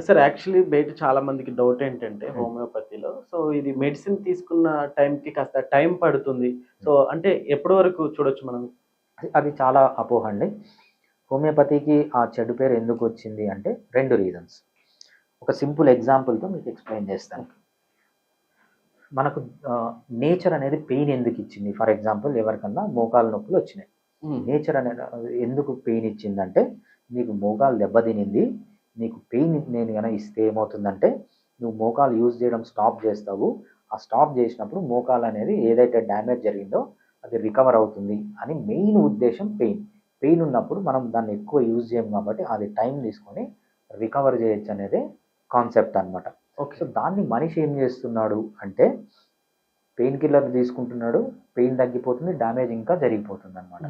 Sir actually బయట చాలా మందికి డౌట్ ఏంటంటే హోమియోపతిలో. సో ఇది మెడిసిన్ తీసుకున్న టైంకి కాస్త టైం పడుతుంది. సో అంటే ఎప్పటి వరకు చూడొచ్చు మనం? అది- చాలా అపోహ అండి. హోమియోపతికి ఆ చెడు పేరు ఎందుకు వచ్చింది అంటే రెండు రీజన్స్ ఒక సింపుల్ ఎగ్జాంపుల్తో మీకు ఎక్స్ప్లెయిన్ చేస్తాను. మనకు నేచర్ అనేది పెయిన్ ఎందుకు ఇచ్చింది? ఫర్ ఎగ్జాంపుల్ ఎవరికన్నా మోకాలు నొప్పులు వచ్చినాయి. నేచర్ అనేది ఎందుకు పెయిన్ ఇచ్చిందంటే నీకు మోకాలు దెబ్బతినింది. నీకు పెయిన్ నేను కనుక ఇస్తే ఏమవుతుందంటే నువ్వు మోకాలు యూజ్ చేయడం స్టాప్ చేస్తావు. ఆ స్టాప్ చేసినప్పుడు మోకాలు అనేది ఏదైతే డ్యామేజ్ జరిగిందో అది రికవర్ అవుతుంది అని మెయిన్ ఉద్దేశం పెయిన్ పెయిన్ ఉన్నప్పుడు మనం దాన్ని ఎక్కువ యూజ్ చేయం కాబట్టి అది టైం తీసుకొని రికవర్ చేయొచ్చు అనేది కాన్సెప్ట్ అన్నమాట. ఓకే సో దాన్ని మనిషి ఏం చేస్తున్నాడు అంటే పెయిన్ కిల్లర్ తీసుకుంటున్నాడు పెయిన్ తగ్గిపోతుంది డ్యామేజ్ ఇంకా జరిగిపోతుంది అనమాట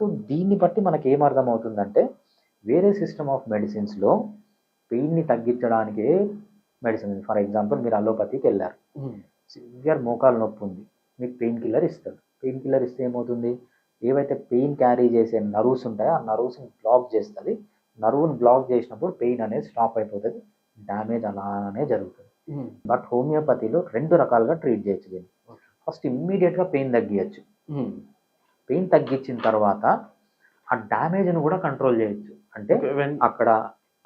సో దీన్ని బట్టి మనకి ఏం అర్థమవుతుందంటే వేరే సిస్టమ్ ఆఫ్ మెడిసిన్స్లో పెయిన్ని తగ్గించడానికే మెడిసిన్ ఫర్ ఎగ్జాంపుల్ మీరు అలోపతికి వెళ్ళారు. సివియర్ మోకాలు నొప్పి ఉంది. మీకు పెయిన్ కిల్లర్ ఇస్తారు పెయిన్ కిల్లర్ ఇస్తే ఏమవుతుంది? ఏవైతే పెయిన్ క్యారీ చేసే నర్వ్స్ ఉంటాయో ఆ నర్వ్స్ని బ్లాక్ చేస్తుంది. నర్వ్ని బ్లాక్ చేసినప్పుడు పెయిన్ అనేది స్టాప్ అయిపోతుంది. డ్యామేజ్ అలానే జరుగుతుంది. బట్ హోమియోపతిలో రెండు రకాలుగా ట్రీట్ చేయొచ్చు దీన్ని. ఫస్ట్ ఇమ్మీడియట్గా పెయిన్ తగ్గియచ్చు. పెయిన్ తగ్గించిన తర్వాత ఆ డ్యామేజ్ను కూడా కంట్రోల్ చేయొచ్చు. అంటే అక్కడ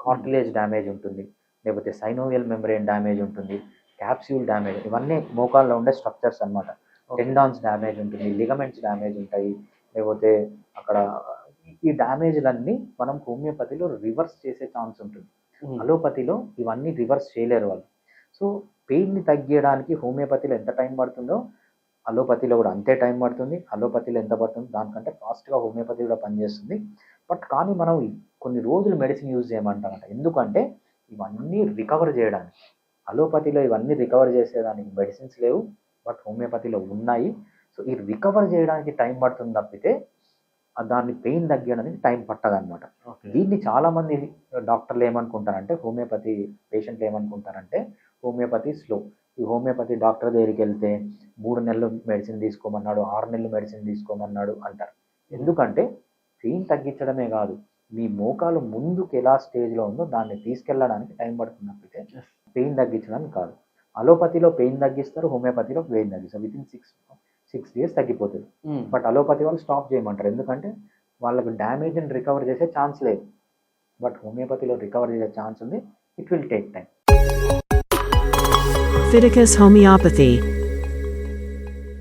కార్టిలేజ్ డ్యామేజ్ ఉంటుంది. లేకపోతే సైనోవియల్ మెంబ్రెయిన్ డ్యామేజ్ ఉంటుంది. క్యాప్స్యూల్ డ్యామేజ్ ఇవన్నీ మోకాల్లో ఉండే స్ట్రక్చర్స్ అన్నమాట. టెండాన్స్ డ్యామేజ్ ఉంటుంది. లిగమెంట్స్ డ్యామేజ్ ఉంటాయి. లేకపోతే అక్కడ ఈ డ్యామేజ్లన్నీ మనం హోమియోపతిలో రివర్స్ చేసే ఛాన్స్ ఉంటుంది. అలోపతిలో ఇవన్నీ రివర్స్ చేయలేరు వాళ్ళు. సో పెయిన్ని తగ్గించడానికి హోమియోపతిలో ఎంత టైం పడుతుందో అలోపతిలో కూడా అంతే టైం పడుతుంది. అలోపతిలో ఎంత పడుతుంది? దానికంటే ఫాస్ట్గా హోమియోపతి కూడా పనిచేస్తుంది. బట్ కానీ మనం కొన్ని రోజులు మెడిసిన్ యూజ్ చేయమంటామంట ఎందుకంటే ఇవన్నీ రికవర్ చేయడానికి. అలోపతిలో ఇవన్నీ రికవర్ చేసేదానికి మెడిసిన్స్ లేవు. బట్ హోమియోపతిలో ఉన్నాయి. సో ఈ రికవర్ చేయడానికి టైం పడుతుంది తప్పితే దాన్ని పెయిన్ తగ్గడానికి టైం పట్టదన్నమాట. దీన్ని చాలా మంది డాక్టర్లు ఏమనుకుంటారంటే హోమియోపతి పేషెంట్లు ఏమనుకుంటారంటే హోమియోపతి స్లో. ఈ హోమియోపతి డాక్టర్ దగ్గరికి వెళ్తే మూడు నెలలు మెడిసిన్ తీసుకోమన్నాడు ఆరు నెలలు మెడిసిన్ తీసుకోమన్నాడు అంటారు. ఎందుకంటే పెయిన్ తగ్గించడమే కాదు మీ మోకాలు ముందుకు ఎలా స్టేజ్లో ఉందో దాన్ని తీసుకెళ్ళడానికి టైం పడుతుంది తప్పితే పెయిన్ తగ్గించడానికి కాదు. అలోపతిలో పెయిన్ తగ్గిస్తారు హోమియోపతిలో పెయిన్ తగ్గిస్తారు. With in six six days తగ్గిపోతుంది బట్ అలోపతి వాళ్ళు స్టాప్ చేయమంటారు. ఎందుకంటే వాళ్ళకు డ్యామేజ్ని రికవర్ చేసే ఛాన్స్ లేదు. బట్ హోమియోపతిలో రికవర్ చేసే ఛాన్స్ ఉంది. It will take time. Pharmaceuticus homeopathy.